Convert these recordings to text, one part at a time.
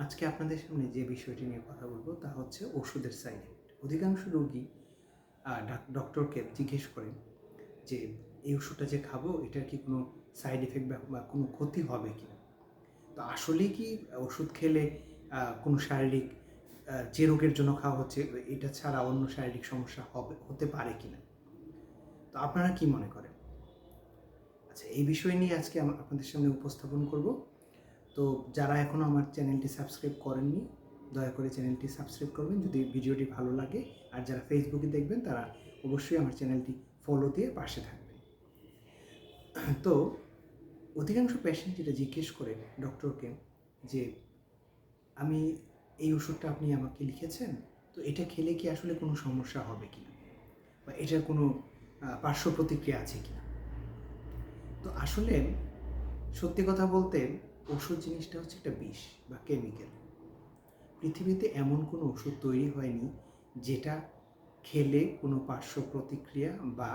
আজকে আপনাদের সামনে যে বিষয়টি নিয়ে কথা বলব তা হচ্ছে ওষুধের সাইড এফেক্ট অধিকাংশ রোগী ডক্টরকে জিজ্ঞেস করেন যে, এই ওষুধটা যে খাব, এটার কি কোনো সাইড এফেক্ট বা কোনো ক্ষতি হবে কি না তো আসলে কি ওষুধ খেলে কোনো শারীরিক যে রোগের জন্য খাওয়া হচ্ছে, এটা ছাড়া অন্য শারীরিক সমস্যা হবে হতে পারে কি না তো আপনারা কি মনে করেন? আচ্ছা এই বিষয় নিয়ে আজকে আপনাদের সামনে উপস্থাপন করব। তো যারা এখনও আমার চ্যানেলটি সাবস্ক্রাইব করেননি, দয়া করে চ্যানেলটি সাবস্ক্রাইব করবেন যদি ভিডিওটি ভালো লাগে। আর যারা ফেসবুকে দেখবেন, তারা অবশ্যই আমার চ্যানেলটি ফলো দিয়ে পাশে থাকবেন। তো অধিকাংশ পেশেন্ট যেটা জিজ্ঞেস করে ডক্টরকে যে, আমি এই ওষুধটা আপনি আমাকে লিখেছেন? তো এটা খেলে কি আসলে কোনো সমস্যা হবে কি না বা এটার কোনো পার্শ্ব প্রতিক্রিয়া আছে কি না তো আসলে সত্যি কথা বলতে ওষুধ জিনিসটা হচ্ছে একটা বিষ বা কেমিক্যাল পৃথিবীতে এমন কোনো ওষুধ তৈরি হয়নি যেটা খেলে কোনো পার্শ্ব প্রতিক্রিয়া বা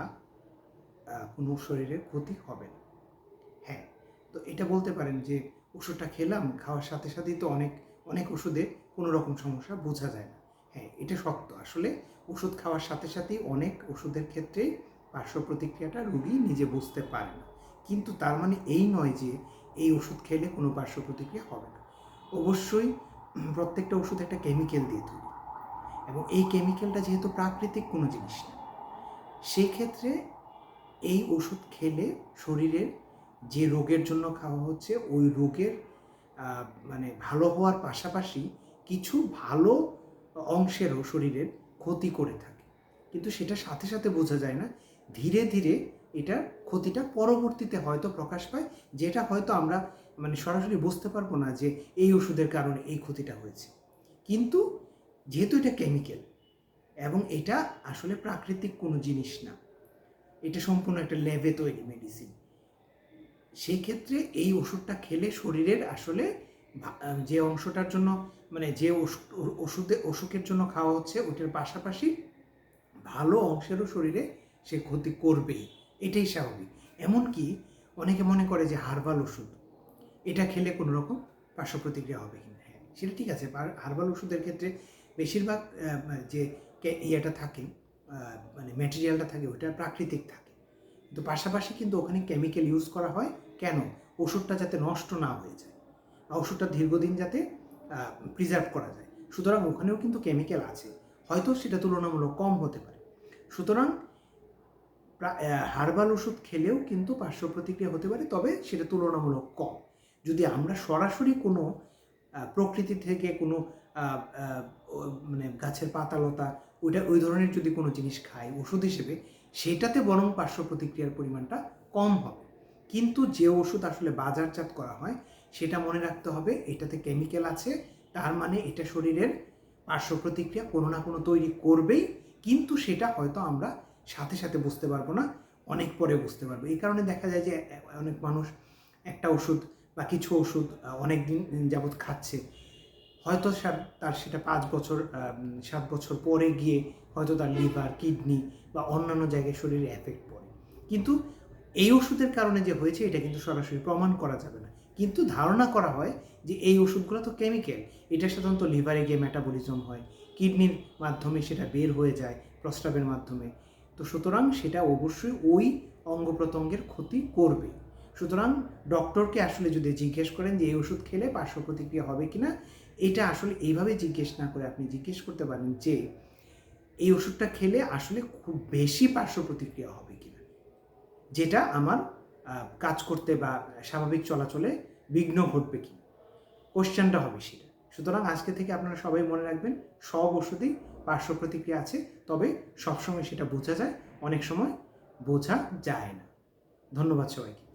কোনো শরীরের ক্ষতি হবে না। হ্যাঁ তো এটা বলতে পারেন যে ওষুধটা খেলাম, খাওয়ার সাথে সাথেই তো অনেক অনেক ওষুধে কোনো রকম সমস্যা বোঝা যায় না। হ্যাঁ এটা সত্য। আসলে ওষুধ খাওয়ার সাথে সাথেই অনেক ওষুধের ক্ষেত্রেই পার্শ্ব প্রতিক্রিয়াটা রোগী নিজে বুঝতে পারে না। কিন্তু তার মানে এই নয় যে এই ওষুধ খেলে কোনো পার্শ্ব প্রতিক্রিয়া হবে না। অবশ্যই প্রত্যেকটা ওষুধ একটা কেমিক্যাল দিয়ে তৈরি। এবং এই কেমিক্যালটা যেহেতু প্রাকৃতিক কোনো জিনিস না সেই ক্ষেত্রে এই ওষুধ খেলে শরীরের যে রোগের জন্য খাওয়া হচ্ছে, ওই রোগের মানে ভালো হওয়ার পাশাপাশি কিছু ভালো অংশেরও শরীরের ক্ষতি করে থাকে। কিন্তু সেটা সাথে সাথে বোঝা যায় না। ধীরে ধীরে এটার ক্ষতিটা পরবর্তীতে হয়তো প্রকাশ পায়, যেটা হয়তো আমরা মানে সরাসরি বুঝতে পারব না যে এই ওষুধের কারণে এই ক্ষতিটা হয়েছে। কিন্তু যেহেতু এটা কেমিক্যাল এবং এটা আসলে প্রাকৃতিক কোনো জিনিস না, এটা সম্পূর্ণ একটা ল্যাবে তৈরি মেডিসিন সেই ক্ষেত্রে এই ওষুধটা খেলে শরীরের আসলে যে অংশটার জন্য মানে যে ওষু- ওষুধে, অসুখের জন্য খাওয়া হচ্ছে, ওটার পাশাপাশি ভালো অংশেরও শরীরে সে ক্ষতি করবেই। এটাই স্বাভাবিক। এমনকি অনেকে মনে করে যে হার্বাল ওষুধ, এটা খেলে কোনো রকম পার্শ্ব প্রতিক্রিয়া হবে কিনা। হ্যাঁ সেটা ঠিক আছে হার্বাল ওষুধের ক্ষেত্রে বেশিরভাগ যে ইয়েটা থাকে মানে ম্যাটেরিয়ালটা থাকে, ওটা প্রাকৃতিক থাকে। কিন্তু পাশাপাশি কিন্তু ওখানে কেমিক্যাল ইউজ করা হয়। কেন? ওষুধটা যাতে নষ্ট না হয়ে যায় বা ওষুধটা দীর্ঘদিন যাতে প্রিজার্ভ করা যায়। সুতরাং ওখানেও কিন্তু কেমিক্যাল আছে। হয়তো সেটা তুলনামূলক কম হতে পারে। সুতরাং হার্বাল ওষুধ খেলেও কিন্তু পার্শ্ব প্রতিক্রিয়া হতে পারে, তবে সেটা তুলনামূলক কম। যদি আমরা সরাসরি কোনো প্রকৃতি থেকে কোনো মানে গাছের পাতালতা, ওইটা, ওই ধরনের যদি কোনো জিনিস খাই ওষুধ হিসেবে, সেটাতে বরং পার্শ্ব প্রতিক্রিয়ার পরিমাণটা কম হবে। কিন্তু যে ওষুধ আসলে বাজারজাত করা হয়, সেটা মনে রাখতে হবে, এটাতে কেমিক্যাল আছে, তার মানে এটা শরীরের পার্শ্ব প্রতিক্রিয়া কোনো না কোনো তৈরি করবেই, কিন্তু সেটা হয়তো আমরা সাথে সাথে বুঝতে পারব না, অনেক পরে বুঝতে পারব। এই কারণে দেখা যায় যে, অনেক মানুষ একটা ওষুধ বা কিছু ওষুধ অনেক দিন যাবৎ খাচ্ছে। হয়তো তার সেটা পাঁচ বছর সাত বছর পরে গিয়ে হয়তো তার লিভার, কিডনি বা অন্যান্য জায়গায় শরীরে এফেক্ট পড়ে। কিন্তু এই ওষুধের কারণে যে হয়েছে, এটা কিন্তু সরাসরি প্রমাণ করা যাবে না। কিন্তু ধারণা করা হয় যে, এই ওষুধগুলো তো কেমিক্যাল এটা সাধারণত লিভারে গিয়ে মেটাবলিজম হয়। কিডনির মাধ্যমে সেটা বের হয়ে যায়, প্রস্রাবের মাধ্যমে। তো সুতরাং সেটা অবশ্যই ওই অঙ্গ প্রত্যঙ্গের ক্ষতি করবে। সুতরাং ডক্টরকে আসলে যদি জিজ্ঞেস করেন যে, এই ওষুধ খেলে পার্শ্ব প্রতিক্রিয়া হবে কি না? এটা আসলে এইভাবে জিজ্ঞেস না করে আপনি জিজ্ঞেস করতে পারেন যে, এই ওষুধটা খেলে আসলে খুব বেশি পার্শ্ব প্রতিক্রিয়া হবে কি না? যেটা আমার কাজ করতে বা স্বাভাবিক চলাচলে বিঘ্ন ঘটবে কি কোশ্চেনটা হবে সেটা। সুতরাং আজকে থেকে আপনারা সবাই মনে রাখবেন, সব ওষুধেই পার্শ্ব প্রতিক্রিয়া আছে, তবে সবসময় সেটা বোঝা যায়, অনেক সময় বোঝা যায় না। ধন্যবাদ সবাইকে।